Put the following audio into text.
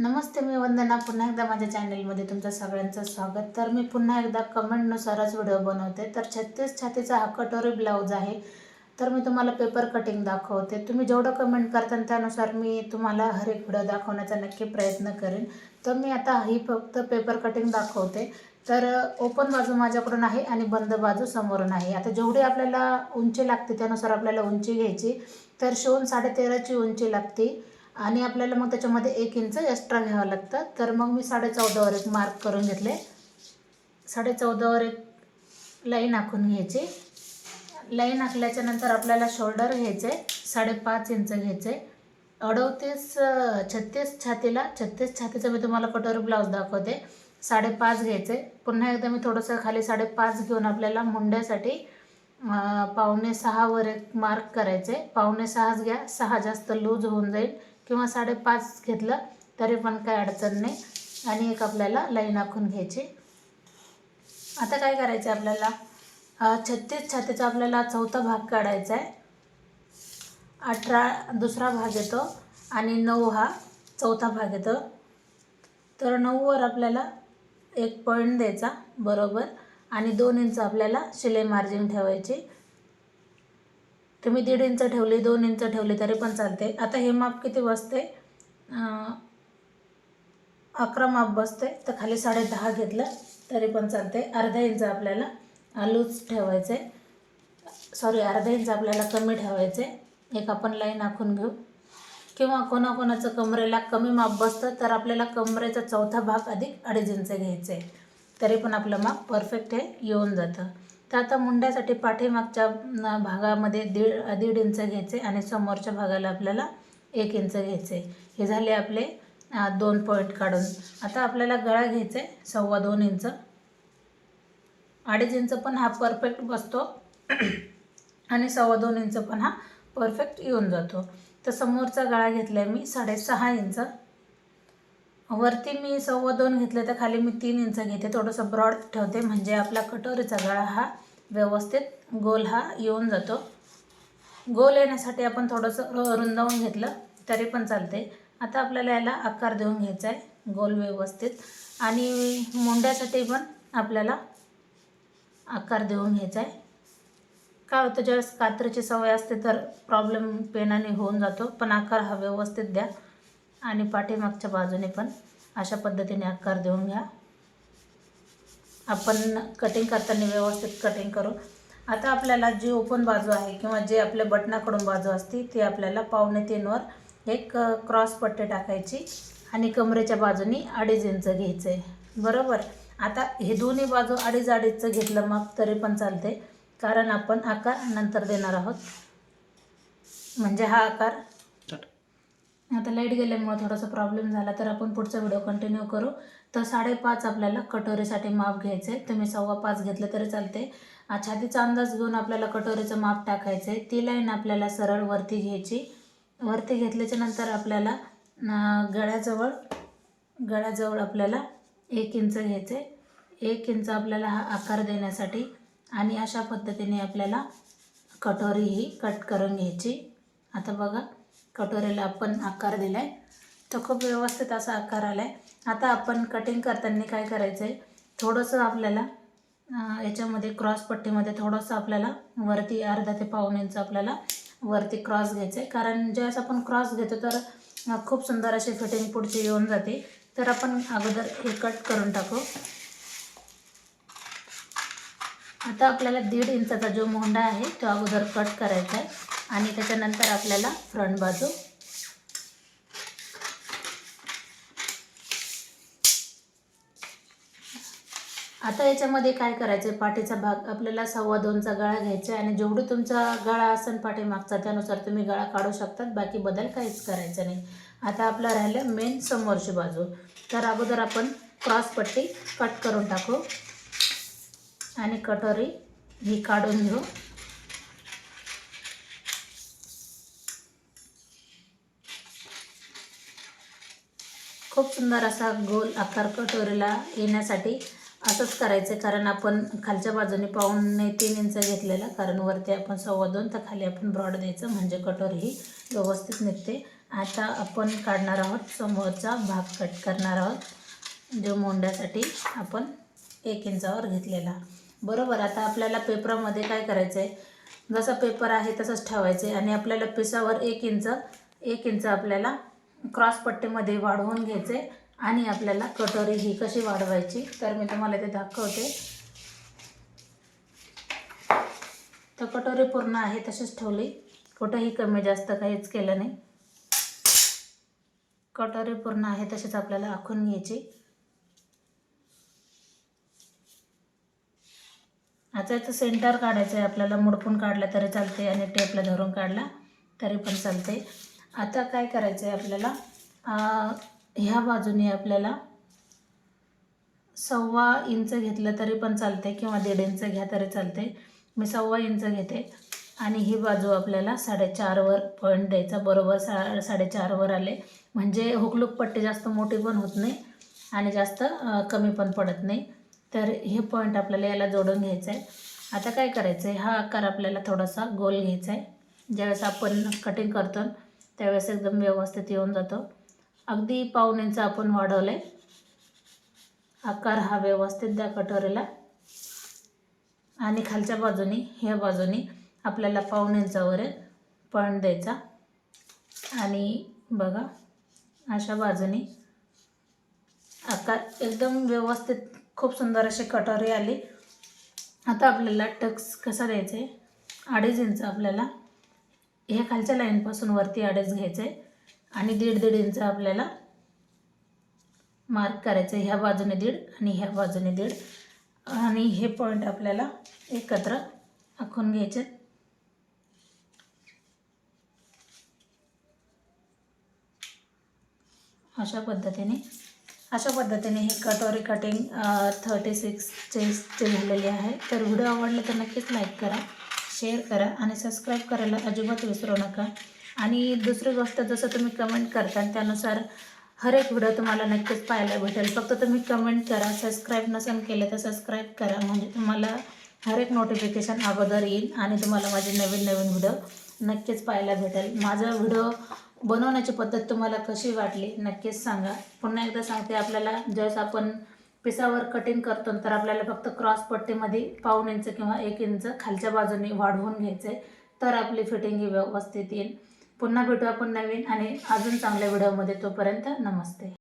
नमस्ते मी वंदना. पुन्हा एकदा माझ्या चॅनलमध्ये तुमचं सगळ्यांचं स्वागत. तर मी पुन्हा एकदा कमेंटनुसारच व्हिडिओ बनवते. तर छत्तीस छातीचा हा कटोरी ब्लाऊज आहे. तर मी तुम्हाला पेपर कटिंग दाखवते. तुम्ही जेवढं कमेंट करता त्यानुसार मी तुम्हाला हर एक व्हिडिओ दाखवण्याचा नक्की प्रयत्न करेन. तर मी आता ही फक्त पेपर कटिंग दाखवते. तर ओपन बाजू माझ्याकडून आहे आणि बंद बाजू समोरून आहे. आता जेवढी आपल्याला उंची लागते त्यानुसार आपल्याला उंची घ्यायची. तर शिवून साडेतेराची उंची लागते. आणि आपल्याला मग त्याच्यामध्ये एक इंच एक्स्ट्रा घ्यावं लागतं. तर मग मी साडे चौदावर एक मार्क करून घेतले. साडे चौदावर एक लाईन आखून घ्यायची. लाईन आखल्याच्या नंतर आपल्याला शोल्डर घ्यायचे साडेपाच इंच घ्यायचे अडतीस छत्तीस छातीला छत्तीस छातीचं मी तुम्हाला कटोरी ब्लाऊज दाखवते. साडेपाच घ्यायचे पुन्हा एकदा मी थोडंसं खाली साडेपाच घेऊन आपल्याला मुंड्यासाठी पावणे सहावर एक मार्क करायचे पावणे सहाच घ्या. सहा जास्त लूज होऊन जाईल. किंवा साडेपाच घेतलं तरी पण काही अडचण नाही. आणि एक आपल्याला लाईन आखून घ्यायची. आता काय करायचं आहे आपल्याला छत्तीस छातीचा आपल्याला चौथा भाग काढायचा आहे. अठरा दुसरा भाग येतो आणि नऊ हा चौथा भाग येतो. तर नऊवर आपल्याला एक पॉईंट द्यायचा बरोबर. आणि दोन इंच आपल्याला शिलाई मार्जिन ठेवायची. तुम्ही दीड इंच ठेवली दोन इंच ठेवली तरी पण चालते. आता हे माप किती बसते? अकरा माप बसते. तर खाली साडे दहा घेतलं तरी पण चालते. अर्धा इंच आपल्याला लूज ठेवायचे. सॉरी अर्धा इंच आपल्याला कमी ठेवायचे. एक आपण लाईन आखून घेऊ. किंवा कोणाकोणाचं कमरेला कमी माप बसतं तर आपल्याला कमरेचा चौथा भाग अधिक अडीच इंच घ्यायचं. आहे तरी पण आपलं माप परफेक्ट हे येऊन जातं. तर आता मुंड्यासाठी पाठीमागच्या भागामध्ये दीड दीड इंच घ्यायचे आणि समोरच्या भागाला आपल्याला एक इंच घ्यायचे. हे झाले आपले दोन पॉईंट काढून. आता आपल्याला गळा घ्यायचा आहे सव्वा दोन इंच. अडीच इंच पण हा परफेक्ट बसतो. आणि सव्वा दोन इंच पण हा परफेक्ट येऊन जातो. तर समोरचा गळा घेतला आहे मी साडेसहा इंच. वरती मी सव्वा दोन घेतले तर खाली मी तीन इंच घेते. थोडंसं ब्रॉड ठेवते. म्हणजे आपला कटोरीचा गळा हा व्यवस्थित गोल हा येऊन जातो. गोल येण्यासाठी आपण थोडंसं रुंदावून घेतलं तरी पण चालते आता आपल्याला याला आकार देऊन घ्यायचा आहे. गोल व्यवस्थित. आणि मुंड्यासाठी पण आपल्याला आकार देऊन घ्यायचा आहे. काय होतं ज्यावेळेस कात्रीची सवय असते तर प्रॉब्लेम पेनाने होऊन जातो. पण आकार हा व्यवस्थित द्या. आणि पाठीमागच्या बाजूने पण अशा पद्धतीने आकार देऊन घ्या. आपण कटिंग करताना व्यवस्थित कटिंग करू. आता आपल्याला जी ओपन बाजू आहे किंवा जे आपल्या बटनाकडून बाजू असते ती आपल्याला पावणे तीनवर एक क्रॉस पट्टी टाकायची आणि कमरेच्या बाजूनी अडीच इंच घ्यायचं. आहे बरोबर? आता हे दोन्ही बाजू अडीच अडीचचं घेतलं माप तरी पण चालते. कारण आपण आकार नंतर देणार आहोत. म्हणजे हा आकार आता लाइट गेल्यामुळे थोडासा प्रॉब्लेम झाला तर आपण पुढचा व्हिडिओ कंटिन्यू करू. तर साडेपाच आपल्याला कटोरीसाठी माप घ्यायचं आहे तुम्ही सव्वा पाच घेतलं तरी चालते छातीचा अंदाज घेऊन आपल्याला कटोरीचं माप टाकायचं आहे ती लाईन आपल्याला सरळ वरती घ्यायची. वरती घेतल्याच्या नंतर आपल्याला गळ्याजवळ गळ्याजवळ आपल्याला एक इंच घ्यायचं आहे एक इंच आपल्याला हा आकार देण्यासाठी आणि अशा पद्धतीने आपल्याला कटोरी ही कट करून घ्यायची. आता बघा. कटोरीला आपण आकार दिला आहे तर खूप व्यवस्थित असा आकार आला आहे आता आपण कटिंग करताना काय करायचं आहे थोडंसं आपल्याला याच्यामध्ये क्रॉस पट्टीमध्ये थोडंसं आपल्याला वरती अर्धा ते पाऊन इंच आपल्याला वरती क्रॉस घ्यायचं आहे कारण ज्यावेळेस आपण क्रॉस घेतो तर खूप सुंदर अशी फिटिंग पुढची येऊन जाते. तर आपण अगोदर हे कट करून टाकू. आता आपल्याला दीड इंचाचा जो मोंडा आहे तो अगोदर कट करायचा आहे आणि त्याच्यानंतर आपल्याला फ्रंट बाजू. आता याच्यामध्ये काय करायचं आहे पाठीचा भाग आपल्याला सव्वा दोनचा गळा घ्यायचा आहे आणि जेवढं तुमचा गळा असेल पाठीमागचा त्यानुसार तुम्ही गळा काढू शकतात बाकी बदल काहीच करायचा नाही. आता आपलं राहिलं मेन समोरची बाजू. तर अगोदर आपण क्रॉस पट्टी कट करून टाकू. आणि कटोरी ही काढून घेऊ. खूप सुंदर असा गोल आकार कटोरीला येण्यासाठी असंच करायचं आहे कारण आपण खालच्या बाजूने पाऊणे तीन इंच घेतलेला कारण वरती आपण सव्वा दोन तर खाली आपण ब्रॉड द्यायचं म्हणजे कटोरी ही व्यवस्थित निघते. आता आपण काढणार आहोत समोरचा भाग कट करणार आहोत जो मोंड्यासाठी आपण एक इंचावर घेतलेला. बरोबर आता आपल्याला पेपरामध्ये काय करायचं आहे जसा पेपर आहे तसंच ठेवायचं आहे आणि आपल्याला पिसावर एक इंच एक इंच आपल्याला क्रॉस पट्टीमध्ये वाढवून घ्यायचे आहे आणि आपल्याला कटोरी ही कशी वाढवायची तर मी तुम्हाला ते दाखवते. तर कटोरी पूर्ण आहे तशीच ठेवली. कुठंही कमी जास्त काहीच केलं नाही. कटोरी पूर्ण आहे तशीच आपल्याला आखून घ्यायची. आता याचं सेंटर काढायचं आहे. आपल्याला मुडपून काढला तरी चालते आणि टेपला धरून काढला तरी पण चालते आता काय करायचं आहे आपल्याला ह्या बाजूने आपल्याला सव्वा इंच घेतलं तरी पण चालते किंवा दीड इंच घ्या तरी चालते मी सव्वा इंच घेते. आणि ही बाजू आपल्याला साडेचारवर पॉईंट द्यायचा. बरोबर सा साडेचारवर आले. म्हणजे हुकलूक पट्टी जास्त मोठी पण होत नाही आणि जास्त कमी पण पडत नाही. तर हे पॉईंट आपल्याला याला जोडून घ्यायचं आहे आता काय करायचं आहे हा आकार आपल्याला थोडासा गोल घ्यायचा आहे ज्यावेळेस आपण कटिंग करतो त्यावेळेस एकदम व्यवस्थित येऊन जातो. अगदी पाहुण्यांचं इंच आपण वाढवलं आहे आकार हा व्यवस्थित द्या कटोरीला. आणि खालच्या बाजूनी ह्या बाजूनी आपल्याला पाऊण इंचावर पॉईंट द्यायचा. आणि बघा अशा बाजूनी आकार एकदम व्यवस्थित खूप सुंदर अशी कटोरी आली. आता आपल्याला टक्स कसा द्यायचा आहे अडीच इंच आपल्याला. ह्या खालच्या लाईनपासून वरती अडीच घ्यायचं आहे आणि दीड दीड इंच आपल्याला मार्क करायचं आहे ह्या बाजूने दीड आणि ह्या बाजूने दीड. आणि हे पॉईंट आपल्याला एकत्र आखून घ्यायचे. अशा पद्धतीने अशा पद्धतीने ही कटोरी कटिंग थर्टी सिक्सचे चे झालेली आहे. तर व्हिडिओ आवडले तर नक्कीच लाईक करा शेअर करा आणि सबस्क्राईब करायला अजिबात विसरू नका. आणि दुसरी गोष्ट जसं तुम्ही कमेंट करता त्यानुसार हर एक व्हिडिओ तुम्हाला नक्कीच पाहायला भेटेल. फक्त तुम्ही कमेंट करा सबस्क्राईब नसेल केलं तर सबस्क्राईब करा. म्हणजे तुम्हाला हर एक नोटिफिकेशन अगोदर येईल आणि तुम्हाला माझे नवीन नवीन व्हिडिओ नक्कीच पाहायला भेटेल. माझा व्हिडिओ बनवण्याची पद्धत तुम्हाला कशी वाटली नक्कीच सांगा. पुन्हा एकदा सांगते आपल्याला ज्यावेळेस आपण पिसावर कटिंग करतो तर आपल्याला फक्त क्रॉस पट्टीमध्ये पाऊण इंच किंवा एक इंच खालच्या बाजूने वाढवून घ्यायचं आहे तर आपली फिटिंग ही व्यवस्थित येईल. पुन्हा भेटू आपण नवीन आणि अजून चांगल्या व्हिडिओमध्ये तोपर्यंत नमस्ते.